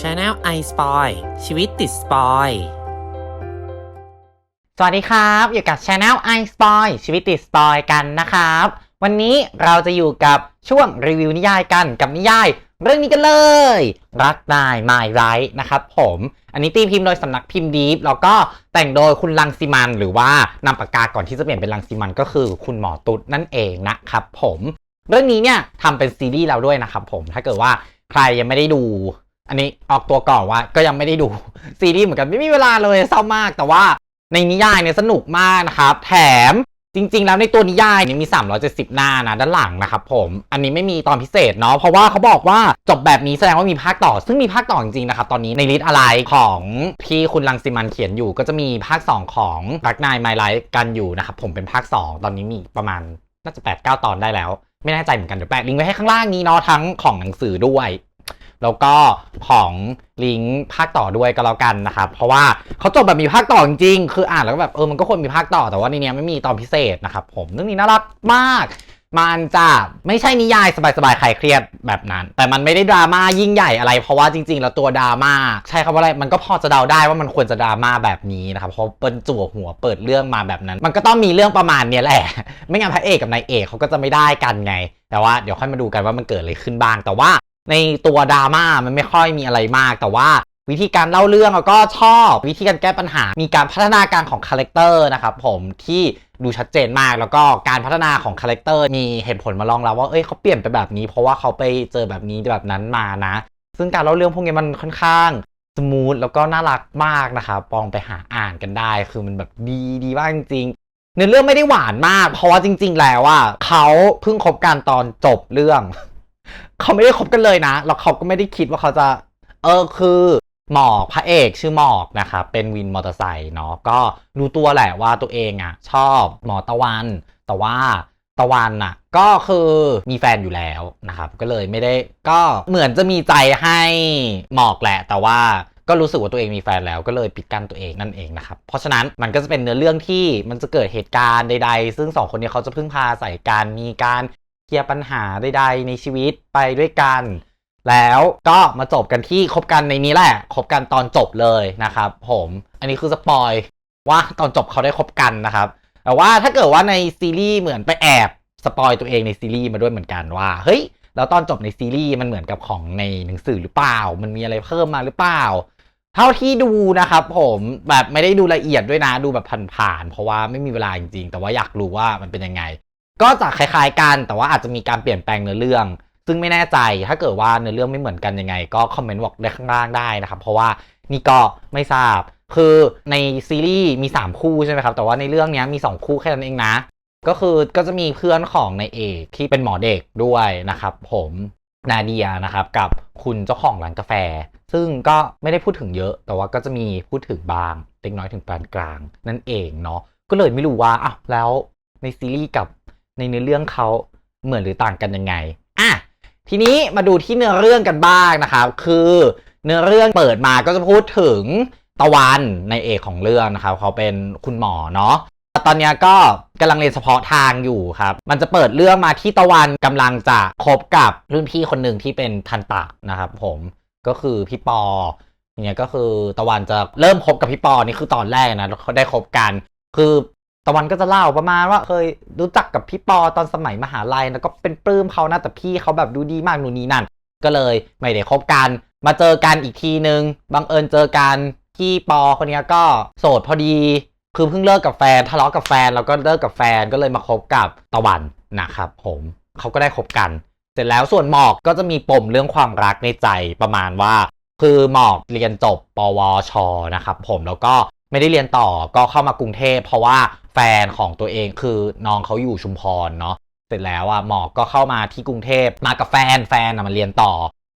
Channel i Spoil ชีวิตติดสปอยสวัสดีครับ อยู่กับ Channel i Spoil ชีวิตติดสปอยกันนะครับ วันนี้เราจะอยู่กับช่วงรีวิวนิยายกันกับนิยาย เรื่องนี้กันเลย รักนายไม่ไรนะครับผม อันนี้ตีพิมพ์โดยสำนักพิมพ์ดีฟแล้วก็แต่งโดยคุณลังสิมันหรือว่านามปากกาก่อนที่จะเปลี่ยนเป็นลังสิมันก็คือคุณหมอตุ๊ดนั่นเองนะครับผม เรื่องนี้เนี่ยทำเป็นซีรีส์แล้วด้วยนะครับผมถ้าเกิดว่าใครยังไม่ได้ดู อันนี้ออกตัวก่อนว่าก็ยังไม่ได้ดูซีรีส์เหมือนกันไม่มีเวลาเลยเศร้ามากแต่ว่าในนิยายเนี่ยสนุกมากนะครับ แถมจริง ๆ แล้วในตัวนิยายเนี่ยมี 370 หน้านะด้านหลังนะครับผมอันนี้ไม่มีตอนพิเศษเนาะเพราะว่าเขาบอกว่าจบแบบนี้แสดงว่ามีภาคต่อ ซึ่งมีภาคต่อจริงๆนะครับตอนนี้ในลิสต์อะไรของที่คุณลังสิมันเขียนอยู่ ก็จะมีภาค 2 ของรักนายไมล์ไลท์กันอยู่นะครับผมเป็นภาค 2 ตอนนี้มีประมาณน่าจะ8-9 ตอนได้แล้ว ไม่แน่ใจเหมือนกันเดี๋ยวแปะลิงก์ไว้ให้ข้างล่างนี้เนาะทั้งของหนังสือด้วย แล้วก็ของลิงก์ภาคต่อด้วยก็แล้วกันนะครับ เพราะว่าเขาจบแบบมีภาคต่อจริงๆคืออ่านแล้วก็แบบเออมันก็ควรมีภาคต่อแต่ว่าในเนี้ยไม่มีตอนพิเศษนะครับผมเรื่องนี้น่ารักมาก มันจะไม่ใช่นิยายสบายๆใครเครียดแบบนั้น แต่มันไม่ได้ดราม่ายิ่งใหญ่อะไร เพราะว่าจริง ๆ แล้วตัวดราม่าใช่คำว่าอะไรมันก็พอจะเดาได้ว่ามันควรจะดราม่าแบบนี้นะครับเพราะเป็นจั่วหัวเปิดเรื่องมาแบบนั้น มันก็ต้องมีเรื่องประมาณเนี้ยแหละ ไม่งั้นพระเอกกับนายเอกเขาก็จะไม่ได้กันไงแต่ว่าเดี๋ยวค่อยมาดูกันว่ามันเกิดอะไรขึ้นบ้าง แต่ว่า ในตัวดราม่ามันไม่ค่อยมีอะไรมาก แต่ว่าวิธีการเล่าเรื่องเราก็ชอบวิธีการแก้ปัญหา มีการพัฒนาการของคาแรคเตอร์นะครับผมที่ดูชัดเจนมากแล้วก็การพัฒนาของคาแรคเตอร์มีเหตุผลมาลองแล้วว่าเอ้ยเขาเปลี่ยนไปแบบนี้ เพราะว่าเขาไปเจอแบบนี้แบบนั้นมานะ ซึ่งการเล่าเรื่องพวกนี้มันค่อนข้างสมูทแล้วก็น่ารักมากนะครับปองไปหาอ่านกันได้ คือมันแบบดีดีมากจริงเนื้อเรื่องไม่ได้หวานมาก เพราะว่าจริง ๆ แล้วว่าเขาเพิ่งคบกันตอนจบเรื่อง เขาไม่ได้คบกันเลยนะ แล้วเขาก็ไม่ได้คิดว่าเขาจะ เออคือหมอกพระเอกชื่อหมอกนะครับเป็นวินมอเตอร์ไซค์เนาะก็รู้ตัวแหละว่าตัวเองอะ ชอบหมอตะวัน แต่ว่าตะวันอะก็คือมีแฟนอยู่แล้วนะครับ ก็เลยไม่ได้ก็เหมือนจะมีใจให้หมอกแหละ แต่ว่าก็รู้สึกว่าตัวเองมีแฟนแล้วก็เลยปิดกั้นตัวเองนั่นเองนะครับเพราะฉะนั้นมันก็จะเป็นเนื้อเรื่องที่มันจะเกิดเหตุการณ์ใด ๆ ซึ่งสองคนนี้เขาจะพึ่งพาใส่กันมีการ เคลียร์ปัญหาใดๆในชีวิตไปด้วยกัน แล้วก็มาจบกันที่คบกันในนี้แหละคบกันตอนจบเลยนะครับ ผม อันนี้คือสปอยว่าตอนจบเขาได้คบกันนะครับ แต่ว่าถ้าเกิดว่าในซีรีส์เหมือนไปแอบสปอยตัวเองในซีรีส์มาด้วยเหมือนกันว่าเฮ้ยแล้วตอนจบในซีรีส์มันเหมือนกับของในหนังสือหรือเปล่า มันมีอะไรเพิ่มมาหรือเปล่า เท่าที่ดูนะครับผมแบบไม่ได้ดูละเอียดด้วยนะดูแบบผ่านๆเพราะว่าไม่มีเวลาจริงๆ แต่ว่าอยากรู้ว่ามันเป็นยังไง ก็จะคล้ายๆกันแต่ว่าอาจจะมีการเปลี่ยนแปลงเนื้อเรื่อง ซึ่งไม่แน่ใจถ้าเกิดว่าเนื้อเรื่องไม่เหมือนกันยังไง ก็คอมเมนต์บอกได้ข้างล่างได้นะครับ เพราะว่านี่ก็ไม่ทราบ คือในซีรีส์มี 3 คู่ใช่ไหมครับ แต่ว่าในเรื่องนี้มี 2 คู่แค่นั้นเองนะ ก็คือก็จะมีเพื่อนของในเอกที่เป็นหมอเด็กด้วยนะครับ ผมนาเดียนะครับกับคุณเจ้าของร้านกาแฟ ซึ่งก็ไม่ได้พูดถึงเยอะ แต่ว่าก็จะมีพูดถึงบางเล็กน้อยถึงปานกลาง นั่นเองเนาะก็เลยไม่รู้ว่าอ้าวแล้วในซีรีส์กับ ในเนื้อเรื่องเขาเหมือนหรือต่างกันยังไงอะทีนี้มาดูที่เนื้อเรื่องกันบ้างนะครับคือเนื้อเรื่องเปิดมาก็จะพูดถึงตะวันในเอกของเรื่องนะครับเขาเป็นคุณหมอเนาะตอนนี้ก็กำลังเรียนเฉพาะทางอยู่ครับ มันจะเปิดเรื่องมาที่ตะวันกำลังจะคบกับรุ่นพี่คนหนึ่งที่เป็นทันตะนะครับผมก็คือพี่ปอเนี่ยก็คือตะวันจะเริ่มคบกับพี่ปอนี่คือตอนแรกนะแล้วเขาได้คบกัน คือ ตะวันก็จะเล่าประมาณว่าเคยรู้จักกับพี่ปอตอนสมัยมหาลัยแล้วก็เป็นปลื้มเขานะแต่พี่เขาแบบดูดีมากนู่นนี่นั่น ก็เลยไม่ได้คบกัน มาเจอกันอีกทีนึงบังเอิญเจอกันพี่ปอคนนี้ก็โสดพอดี คือเพิ่งเลิกกับแฟนทะเลาะกับแฟนแล้วก็เลิกกับแฟนก็เลยมาคบกับตะวันนะครับผมเขาก็ได้คบกัน เสร็จแล้วส่วนหมอกก็จะมีปมเรื่องความรักในใจประมาณว่า คือหมอกเรียนจบปวชนะครับผมแล้วก็ ไม่ได้เรียนต่อก็เข้ามากรุงเทพเพราะว่าแฟนของตัวเองคือน้องเขาอยู่ชุมพรเนาะเสร็จแล้วอะหมอกก็เข้ามาที่กรุงเทพมากับแฟนแฟนอะมาเรียนต่อ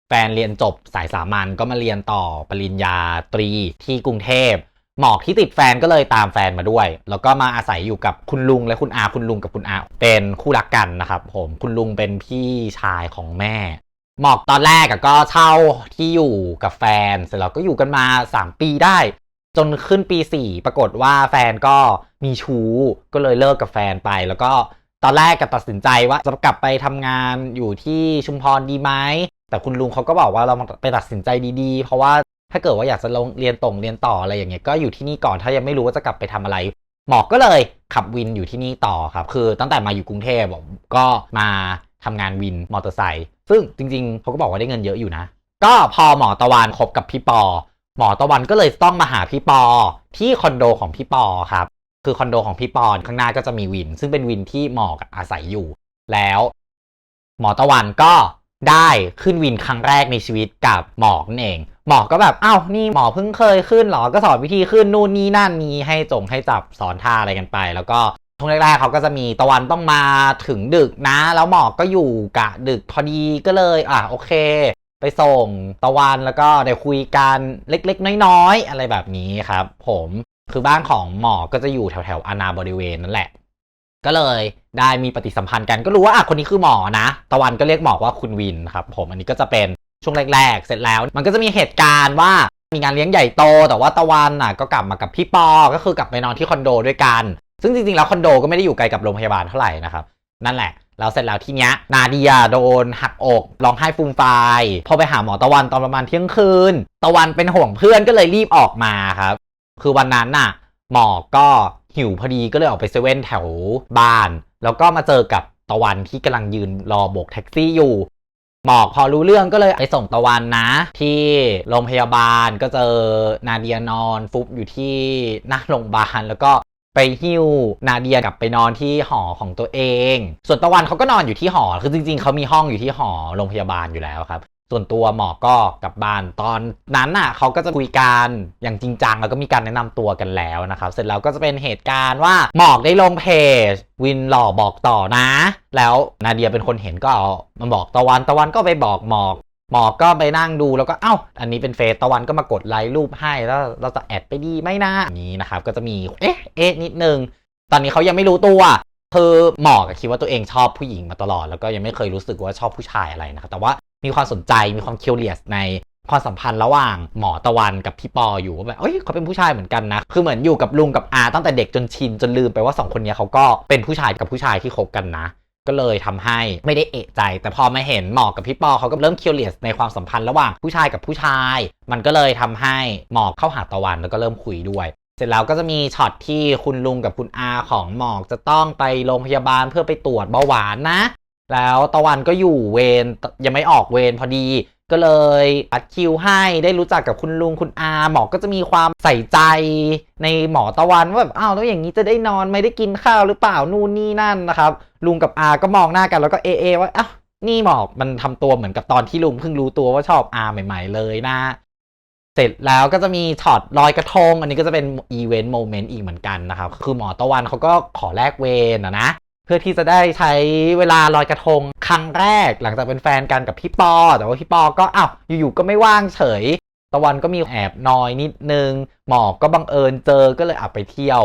แฟนเรียนจบสายสามัญก็มาเรียนต่อปริญญาตรีที่กรุงเทพหมอกที่ติดแฟนก็เลยตามแฟนมาด้วย แล้วก็มาอาศัยอยู่กับคุณลุงและคุณอาคุณลุงกับคุณอาเป็นคู่รักกันนะครับผมคุณลุงเป็นพี่ชายของแม่ หมอกตอนแรกก็เช่าที่อยู่กับแฟนเสร็จแล้วก็อยู่กันมา 3 ปีได้ จนขึ้นปี 4 ปรากฏว่าแฟนก็มีชู้ก็เลยเลิกกับแฟนไป แล้วก็ตอนแรกก็ตัดสินใจว่าจะกลับไปทำงานอยู่ที่ชุมพรดีไหมแต่คุณลุงเขาก็บอกว่าเราไปตัดสินใจดีๆ เพราะว่าถ้าเกิดว่าอยากจะลงเรียนตรงเรียนต่ออะไรอย่างเงี้ยก็อยู่ที่นี่ก่อนถ้ายังไม่รู้ว่าจะกลับไปทำอะไร หมอก็เลยขับวินอยู่ที่นี่ต่อครับ คือตั้งแต่มาอยู่กรุงเทพก็มาทำงานวินมอเตอร์ไซค์ซึ่งจริงๆเขาก็บอกว่าได้เงินเยอะอยู่นะ ก็พอหมอตะวันคบกับพี่ปอ หมอตะวันก็เลยต้องมาหาพี่ปอที่คอนโดของพี่ปอครับ คือคอนโดของพี่ปอข้างหน้าก็จะมีวิน ซึ่งเป็นวินที่หมอกอาศัยอยู่ แล้ว หมอตะวันก็ได้ขึ้นวินครั้งแรกในชีวิตกับหมอกนั่นเอง หมอกก็แบบอ้าวนี่หมอเพิ่งเคยขึ้นหรอก็สอนวิธีขึ้นนู่นนี่นั่นมีให้จงให้จับสอนท่าอะไรกันไป แล้วก็ช่วงแรกๆเขาก็จะมีตะวันต้องมาถึงดึกนะ แล้วหมอกก็อยู่กะดึกพอดีก็เลย อะโอเค ไปส่งตะวันแล้วก็ได้คุยกันเล็กๆ น้อยๆ อะไรแบบนี้ครับ ผมคือบ้านของหมอก็จะอยู่แถวๆอาณาบริเวณนั่นแหละ ก็เลยได้มีปฏิสัมพันธ์กันก็รู้ว่าอะคนนี้คือหมอนะ ตะวันก็เรียกหมอว่าคุณวินครับ ผมอันนี้ก็จะเป็นช่วงแรก ๆ เสร็จแล้ว มันก็จะมีเหตุการณ์ว่ามีงานเลี้ยงใหญ่โต แต่ว่าตะวันอะก็กลับมากับพี่ปอ ก็คือกลับไปนอนที่คอนโดด้วยกัน ซึ่งจริงๆแล้วคอนโดก็ไม่ได้อยู่ไกลกับโรงพยาบาลเท่าไหร่นะครับนั่นแหละ แล้วเสร็จแล้วทีเนี้ยนาเดียโดนหักอกร้องไห้ฟูมฟายพอไปหาหมอตะวันตอนประมาณเที่ยงคืน ตะวันเป็นห่วงเพื่อนก็เลยรีบออกมาครับ คือวันนั้นน่ะ หมอก็หิวพอดีก็เลยออกไปเซเว่นแถวบ้าน แล้วก็มาเจอกับตะวันที่กำลังยืนรอโบกแท็กซี่อยู่หมอกพอรู้เรื่องก็เลยไปส่งตะวันนะ ที่โรงพยาบาลก็เจอนาเดียนอน ฟุบอยู่ที่หน้าโรงพยาบาลแล้วก็ ไปหิ้วนาเดียกลับไปนอนที่หอของตัวเอง ส่วนตะวันเขาก็นอนอยู่ที่หอ คือจริง ๆเขามีห้องอยู่ที่หอโรงพยาบาลอยู่แล้วครับ ส่วนตัวหมอก็กลับบ้านตอนนั้นน่ะเขาก็จะคุยกันอย่างจริงจังแล้วก็มีการแนะนำตัวกันแล้วนะครับเสร็จแล้วก็จะเป็นเหตุการณ์ว่าหมอกได้ลงเพจวินหล่อบอกต่อนะ แล้วนาเดียเป็นคนเห็นก็เอามาบอกตะวันตะวันก็ไปบอกหมอก หมอกก็ไปนั่งดูแล้วก็เอ้า อันนี้เป็นเฟซตะวันก็มากดไลค์รูปให้แล้วเราจะแอดไปดีไหมนะอย่านี้นะครับก็จะมีเอ๊ะเอ๊ะนิดนึง ตอนนี้เขายังไม่รู้ตัวคือหมอกอะคิดว่าตัวเองชอบผู้หญิงมาตลอด แล้วก็ยังไม่เคยรู้สึกว่าชอบผู้ชายอะไรนะครับแต่ว่ามีความสนใจมีความคิวเลียสในความสัมพันธ์ระหว่างหมอตะวันกับพี่ปออยู่ว่าแบบเอ้ยเขาเป็นผู้ชายเหมือนกันนะ คือเหมือนอยู่กับลุงกับอาตั้งแต่เด็กจนชินจนลืมไปว่าสองคนนี้เขาก็เป็นผู้ชายกับผู้ชายที่คบกันนะ ก็เลยทำให้ไม่ได้เอะใจ แต่พอมาเห็นหมอกกับพี่ปอเขาก็เริ่มคิวเลียสในความสัมพันธ์ระหว่างผู้ชายกับผู้ชาย มันก็เลยทำให้หมอกเข้าหาตะวันแล้วก็เริ่มคุยด้วยเสร็จแล้วก็จะมีช็อตที่คุณลุงกับคุณอาของหมอกจะต้องไปโรงพยาบาลเพื่อไปตรวจเบาหวานนะ แล้วตะวันก็อยู่เวรยังไม่ออกเวรพอดี ก็เลยอัดคิวให้ได้รู้จักกับคุณลุงคุณอาหมอก็จะมีความใส่ใจในหมอตะวันว่าแบบอ้าวแล้วอย่างนี้จะได้นอนไม่ได้กินข้าวหรือเปล่านู่นนี่นั่นนะครับ ลุงกับอาก็มองหน้ากันแล้วก็เอเอว่าอ้าวนี่หมอกมันทำตัวเหมือนกับตอนที่ลุงเพิ่งรู้ตัวว่าชอบอาใหม่ ๆ เลยนะ เสร็จแล้วก็จะมีช็อตลอยกระทง อันนี้ก็จะเป็นอีเวนต์โมเมนต์อีกเหมือนกันนะครับ คือหมอตะวันเขาก็ขอแลกเวรนะนะ พื่อที่จะได้ใช้เวลาลอยกระทงครั้งแรก หลังจากเป็นแฟนกันกับพี่ปอ แต่ว่าพี่ปอก็อ้าวอยู่ๆก็ไม่ว่างเฉย ตะวันก็มีแอบนอยนิดนึง หมอกก็บังเอิญเจอก็เลยเอาไปเที่ยว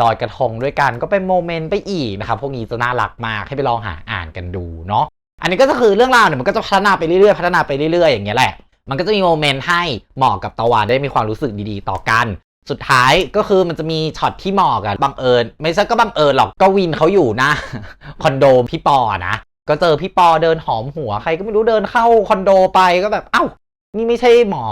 ลอยกระทงด้วยกันก็เป็นโมเมนต์ไปอีกนะครับพวกนี้จะน่ารักมากให้ไปลองหาอ่านกันดูเนาะอันนี้ก็จะคือเรื่องราวเนี่ยมันก็จะพัฒนาไปเรื่อยๆพัฒนาไปเรื่อยๆอย่างเงี้ยแหละมันก็จะมีโมเมนต์ให้หมอกกับตะวันได้มีความรู้สึกดีๆ ต่อกัน สุดท้ายก็คือมันจะมีช็อตที่หมอกอะบังเอิญ ไม่ใช่ก็บังเอิญหรอกก็วินเขาอยู่หนะคอนโดพี่ปอนะ ก็เจอพี่ปอเดินหอมหัวใครก็ไม่รู้เดินเข้าคอนโดไปก็แบบเอ้า นี่ไม่ใช่หมอ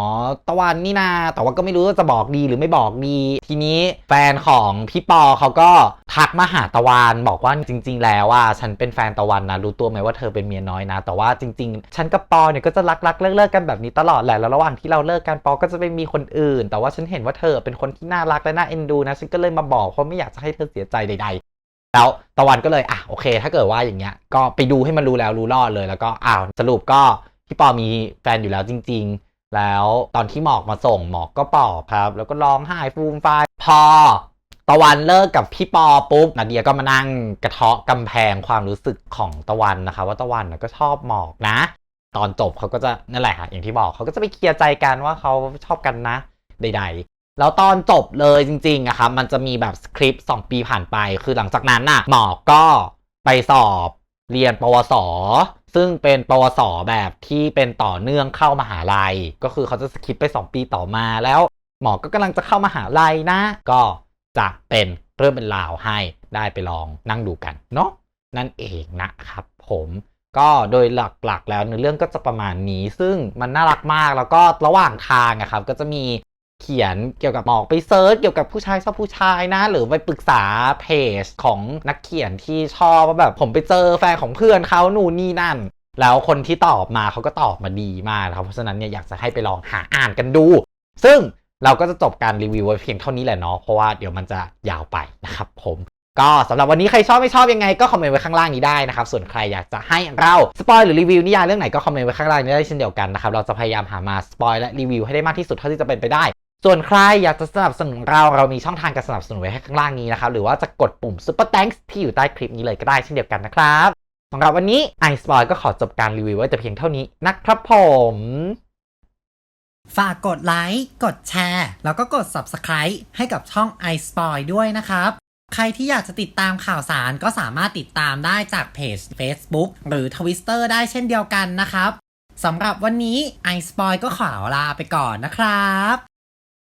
ตะวันนี่นา แต่ว่าก็ไม่รู้ว่าจะบอกดีหรือไม่บอกดี ทีนี้แฟนของพี่ปอเขาก็ทักมาหาตะวันบอกว่าจริง ๆ แล้วว่าฉันเป็นแฟนตะวันนะรู้ตัวไหมว่าเธอเป็นเมียน้อยนะ แต่ว่าจริง ๆ ฉันกับปอเนี่ยก็จะรักๆเลิกเลิกๆกันแบบนี้ตลอดแหละแล้วระหว่างที่เราเลิกกันปอก็จะไปมีคนอื่น แต่ว่าฉันเห็นว่าเธอเป็นคนที่น่ารักและน่าเอ็นดูนะฉันก็เลยมาบอกเพราะไม่อยากจะให้เธอเสียใจใด ๆแล้วตะวันก็เลยอะโอเค ถ้าเกิดว่าอย่างเงี้ยก็ไปดูให้มันรู้แล้วรู้รอดเลยแล้วก็อ้าวสรุปก็ พี่ปอมีแฟนอยู่แล้วจริง ๆ แล้วตอนที่หมอกมาส่งหมอกก็ปอบครับ แล้วก็ร้องไห้ฟูมฟายพอตะวันเลิกกับพี่ปอปุ๊บนาเดียก็มานั่งกระเทาะกำแพงความรู้สึกของตะวันนะคะ ว่าตะวันน่ะก็ชอบหมอกนะ ตอนจบเขาก็จะนั่นแหละค่ะอย่างที่บอกเขาก็จะไปเคลียร์ใจกันว่าเขาชอบกันนะใด ๆ แล้วตอนจบเลยจริงๆอะครับมันจะมีแบบสคริปต์สองปีผ่านไป คือหลังจากนั้นน่ะหมอกก็ไปสอบเรียนปวส ซึ่งเป็นปวสแบบที่เป็นต่อเนื่องเข้ามหาลัย ก็คือเขาจะสคิปไป 2 ปีต่อมาแล้ว หมอก็กำลังจะเข้ามหาลัยนะ ก็จะเป็นเริ่มเป็นราวให้ได้ไปลองนั่งดูกันเนาะนั่นเองนะครับผมก็โดยหลักๆ แล้วเนื้อเรื่องก็จะประมาณนี้ ซึ่งมันน่ารักมากแล้วก็ระหว่างทางอะครับก็จะมี เขียนเกี่ยวกับหมอกไปเซิร์ชเกี่ยวกับผู้ชายชอบผู้ชายนะ หรือไปปรึกษาเพจของนักเขียนที่ชอบว่าแบบผมไปเจอแฟนของเพื่อนเขาหนูนนี่นั่น แล้วคนที่ตอบมาเขาก็ตอบมาดีมากนะครับเพราะฉะนั้นเนี่ยอยากจะให้ไปลองหาอ่านกันดู ซึ่งเราก็จะจบการรีวิวไว้เพียงเท่านี้แหละเนาะเพราะว่าเดี๋ยวมันจะยาวไปนะครับผมก็สำหรับวันนี้ใครชอบไม่ชอบยังไงก็คอมเมนต์ไว้ข้างล่างนี้ได้นะครับ ส่วนใครอยากจะให้เราสปอยหรือรีวิวนิยายเรื่องไหนก็คอมเมนต์ไว้ข้างล่างนี้ได้เช่นเดียวกันนะครับ เราจะพยายามหามาสปอยและรีวิวให้ได้มากที่สุดเท่าที่จะเป็นไปได้ ส่วนใครอยากจะสนับสนุนเราเรามีช่องทางการสนับสนุนไว้ให้ข้างล่างนี้นะครับ หรือว่าจะกดปุ่ม Super Thanks ที่อยู่ใต้คลิปนี้เลยก็ได้เช่นเดียวกันนะครับสำหรับวันนี้ไอสปอยก็ขอจบการรีวิวไว้แต่เพียงเท่านี้นะครับผมฝากกดไลค์ กดแชร์ แล้วก็กด Subscribe ให้กับช่อง iSpoil ด้วยนะครับ ใครที่อยากจะติดตามข่าวสารก็สามารถติดตามได้จากเพจ Facebook หรือ Twitter ได้เช่นเดียวกันนะครับ สำหรับวันนี้ iSpoil ก็ขอลาไปก่อนนะครับ